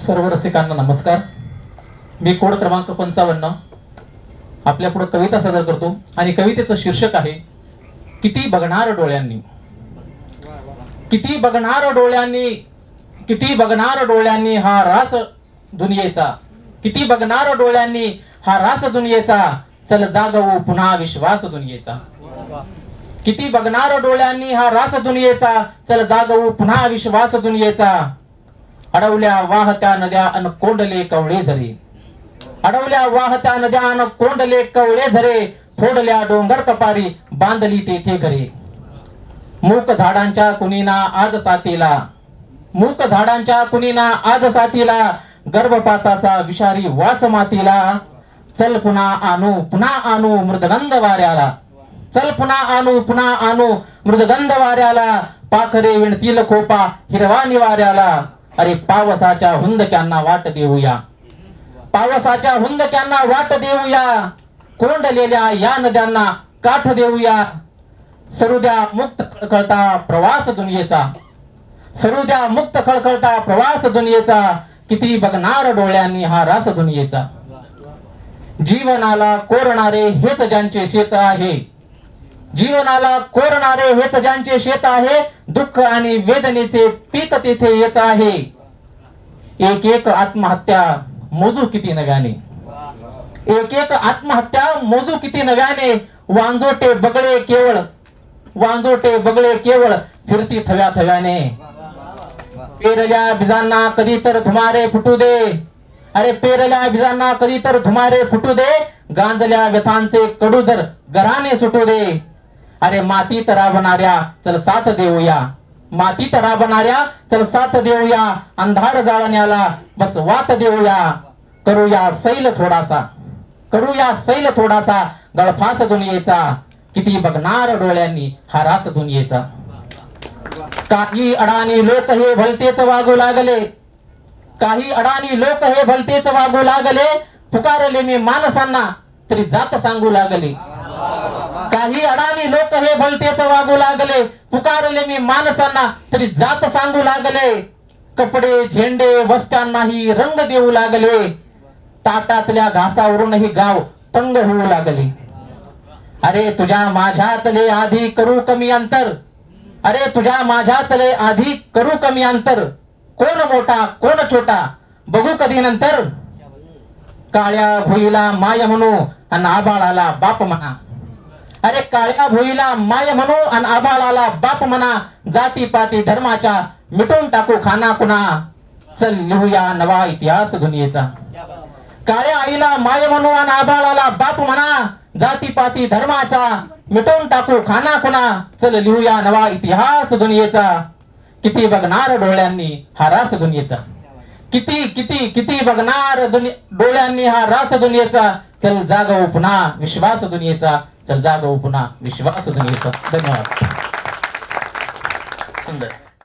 सर्व रसिकांना नमस्कार. मी कोड क्रमांक पंचावन्न. आपल्या पुढे कविता सादर करतो. आणि कवितेचं शीर्षक आहे किती बघणार डोळ्यांनी? किती बघणार डोळ्यांनी? किती बघणार डोळ्यांनी हा रास दुनियेचा? किती बघणार डोळ्यांनी हा रास दुनियेचा? चल जागवू पुन्हा विश्वास दुनियेचा. किती बघणार डोळ्यांनी हा रास दुनियेचा? चल जागवू पुन्हा विश्वास दुनियेचा? अडवल्या वाहत्या नद्या अन कोंडले कवळे झरे. अडवल्या वाहत्या नद्या अन कोंडले कवळे झरे फोडल्या डोंगर कपारी बांधली तेथे घरे. मूक झाडांच्या कुणीना आज साथीला. मूक झाडांच्या कुणीना आज साथीला. गर्भपाताचा विषारी वास मातीला. चल पुन्हा आणू पुन्हा आणू मृदगंध वाऱ्याला. चल पुन्हा आणू पुन्हा आणू मृदगंध वाऱ्याला. पाखरे विणतील खोपा हिरवा निवाऱ्याला. अरे पावसाच्या हुंदक्यांना वाट देऊया. पावसाच्या हुंदक्यांना वाट देऊया. कोंडलेल्या या नद्यांना काठ देऊया. सरुद्या मुक्त खळखळता प्रवास दुनियेचा. सरुद्या मुक्त खळखळता प्रवास दुनियेचा. किती बघणार डोळ्यांनी हा रास दुनियेचा. जीवनाला कोरणारे हेच ज्यांचे शेत आहे. जीवनाला कोरणारे हेच ज्यांचे शेत आहे दुःख आणि वेदनेचे पीक तेथे येत आहे. एक एक आत्महत्या मोजू किती नव्याने. एक एक आत्महत्या मोजू किती नव्याने. वांजोटे बगळे केवळ वांजोटे बगळे केवळ फिरती थव्या थव्याने पेरल्या बिजांना कधी तर धुमारे फुटू दे. अरे पेरल्या बिजांना कधी तर धुमारे फुटू दे. गांजल्या व्यथांचे कडू जर गराने सुटू दे. अरे मातीत राबणाऱ्या चल साथ देऊया. मातीत राबणाऱ्या चल साथ देऊया. अंधार जाळण्याला बस वात देऊया. करूया सैल थोडासा. करूया सैल थोडासा. गळफास दुनियेचा. किती बघणार डोळ्यांनी हा रास दुनियेचा. काही अडाणी लोक हे भलतेच वागू लागले. काही अडाणी लोक हे भलतेच वागू लागले. पुकारले मी माणसांना तरी जात सांगू लागले. काही अडाणी लोक हे भलतेच वागू लागले. पुकारले मी माणसांना तरी जात सांगू लागले. कपडे झेंडे वस्त्यांनाही रंग देऊ लागले. ताटातल्या घासावरूनही गाव तंग होऊ लागले. अरे तुझ्या माझ्यातले आधी करू कमी अंतर. अरे तुझ्या माझ्यातले आधी करू कमी अंतर. कोण मोठा कोण छोटा बघू कधी नंतर. काळ्या भुईला माय म्हणू आणि आबाळाला बाप म्हणा. अरे काळ्या भुईला माय म्हणू आणि आबाळाला बाप म्हणा जाती पाती धर्माच्या मिटून टाकू खाना कुणा चल लिहूया नवा इतिहास दुनियेचा. काळ्या आईला माय म्हणू आणि आबाळाला बाप म्हणा जाती पाती धर्माचा मिटून टाकू खाना खुना. चल लिहूया नवा इतिहास दुनियेचा. किती बघणार डोळ्यांनी हा रास दुनियेचा. किती किती किती बघणार दुनि- डोळ्यांनी हा रास दुनियेचा. चल जाग पुन्हा विश्वास दुनियेचा. चल जागवू पुन्हा विश्वास धन्यवाद. सुंदर.